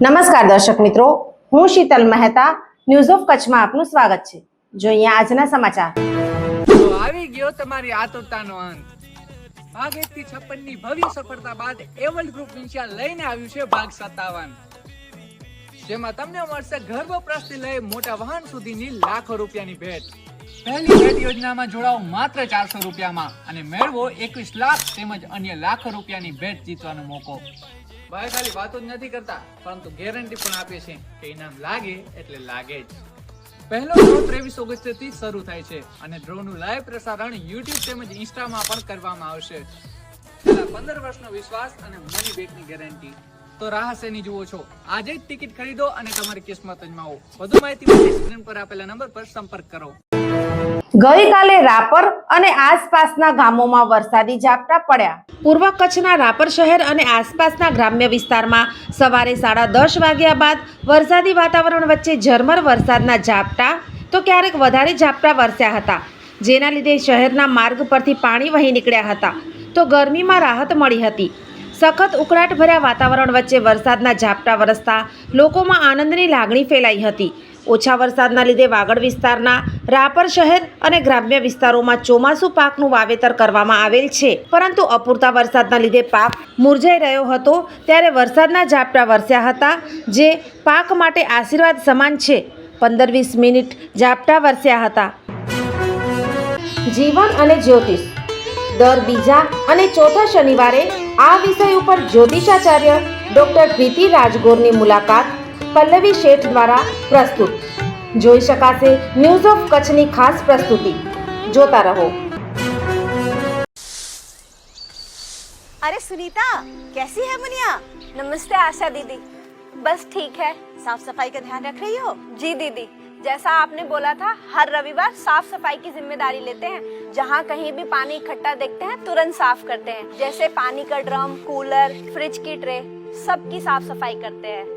નમસ્કાર દર્શક મિત્રો, હું શીતલ મહેતા ન્યૂઝ ઓફ કચ્છમાં આપનું સ્વાગત છે. જોઈએ આજના સમાચાર. આવી ગયો તમારી આતુરતાનો અંત. ભાગ એક ની ભવ્ય સફળતા બાદ એવલ ગ્રુપ ઇન્શિયા લઈને આવ્યું છે ભાગ સત્તાવન. જેમાં તમને મળશે ઘર વપરાશથી લઈ મોટા વાહન સુધીની લાખો રૂપિયાની ભેટ. પહેલી ભેટ યોજનામાં જોડાઓ માત્ર ચારસો રૂપિયામાં અને મેળવો એકવીસ લાખ તેમજ અન્ય લાખો રૂપિયાની ભેટ જીતવાનો મોકો. ભાઈ ખાલી વાતો જ નથી કરતા, પરંતુ ગેરંટી પણ આપે છે કે ઇનામ લાગે એટલે લાગે જ. પહેલો ડ્રો ત્રેવીસ ઓગસ્ટથી શરૂ થાય છે અને ડ્રો નું લાઈવ પ્રસારણ યુટ્યુબ તેમજ ઇન્સ્ટામાં પણ કરવામાં આવશે. પંદર વર્ષનો વિશ્વાસ અને મની બેકની ગેરંટી તો રાહ શેની જુઓ છો? આજે જ ટિકિટ ખરીદો અને તમારી કિસ્મત અજમાવો વધુ માહિતી માટે સ્ક્રીન પર આપેલા નંબર પર સંપર્ક કરો. ગઈકાલે રાપર અને આસપાસના ગામોમાં વરસાદી ઝાપટા પડ્યા. પૂર્વ કચ્છના રાપર શહેર અને આસપાસના ગ્રામ્ય વિસ્તારમાં સવારે સાડા દસ વાગ્યા બાદ વરસાદી વાતાવરણ વચ્ચે ઝરમર વરસાદના ઝાપટા તો ક્યારેક વધારે ઝાપટા વરસ્યા હતા. જેના લીધે શહેરના માર્ગ પરથી પાણી વહી નીકળ્યા હતા. તો ગરમીમાં રાહત મળી હતી. સખત ઉકળાટભર્યા વાતાવરણ વચ્ચે વરસાદના ઝાપટા વરસતા લોકોમાં આનંદની લાગણી ફેલાઈ હતી. ઓછા વરસાદના લીધે વાગડ વિસ્તારના રાપર શહેર અને ગ્રામ્ય વિસ્તારોમાં ચોમાસુ પાકનું વાવેતર કરવામાં આવેલ છે. પરંતુ અપૂરતા વરસાદના લીધે પાક મુરઝાઈ રહ્યો હતો ત્યારે વરસાદના ઝાપટા વરસ્યા હતા, જે પાક માટે આશીર્વાદ સમાન છે. પંદર વીસ મિનિટ ઝાપટા વરસ્યા હતા. જીવન અને જ્યોતિષ. દર બીજા અને ચોથા શનિવારે આ વિષય ઉપર જ્યોતિષાચાર્ય ડોક્ટર પ્રીતિ રાજગોરની મુલાકાત પલ્લવી શેઠ દ્વારા પ્રસ્તુત જોઈ શકાશે ન્યૂઝ ઓફ કચ્છની ખાસ પ્રસ્તુતિ જોતા રહો अरे सुनीता कैसी है मुनिया नमस्ते आशा दीदी बस ठीक है साफ सफाई का ध्यान रख रही हो जी दीदी जैसा आपने बोला था हर रविवार साफ सफाई की जिम्मेदारी लेते हैं जहाँ कहीं भी पानी इकट्ठा देखते हैं तुरंत साफ करते हैं जैसे पानी का ड्रम कूलर फ्रिज की ट्रे सबकी साफ सफाई करते हैं